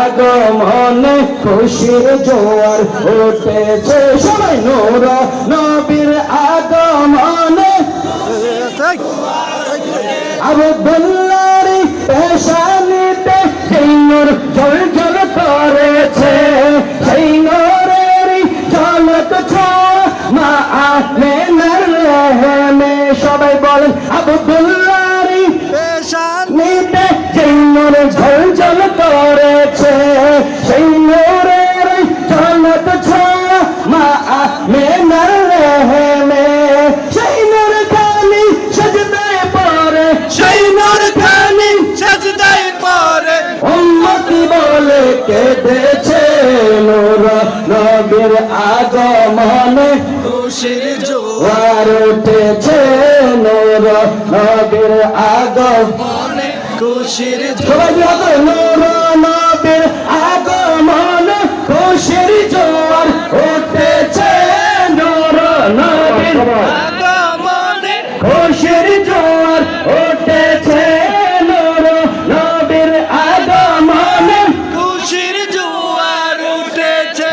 আগমনে খুশির জোয়ার উঠেছে। সবাই নূর নবীর আগমনে। আবদুল্লারি পেশানিতে সেই নূর জল জল করেছে। সেই নূরেরই ঝলক ছোঁয়া মা আমেনার রেহেমে। সবাই বলেন আবদুল্লারি নিতে সেই নূর ঝল ঝল করেছে সেই নূরের ঝলক ছোঁয়া মা আমেনার রেহেমে সেই নূর খানি সজদায় পড়ে সেই নূর খানি সাজদায় পরে উম্মতি বলে কেঁদেছে নূর নবীর আগমনে। খুশির জোয়ার উঠেছে নূর নবীর আগমনে। খুশির জোয়ার নূরানাবের আগমন খুশির জোয়ার উঠেছে নূরানাবের আগমন। খুশির জোয়ার উঠেছে নূরানাবের আগমন। খুশির জোয়ার উঠেছে।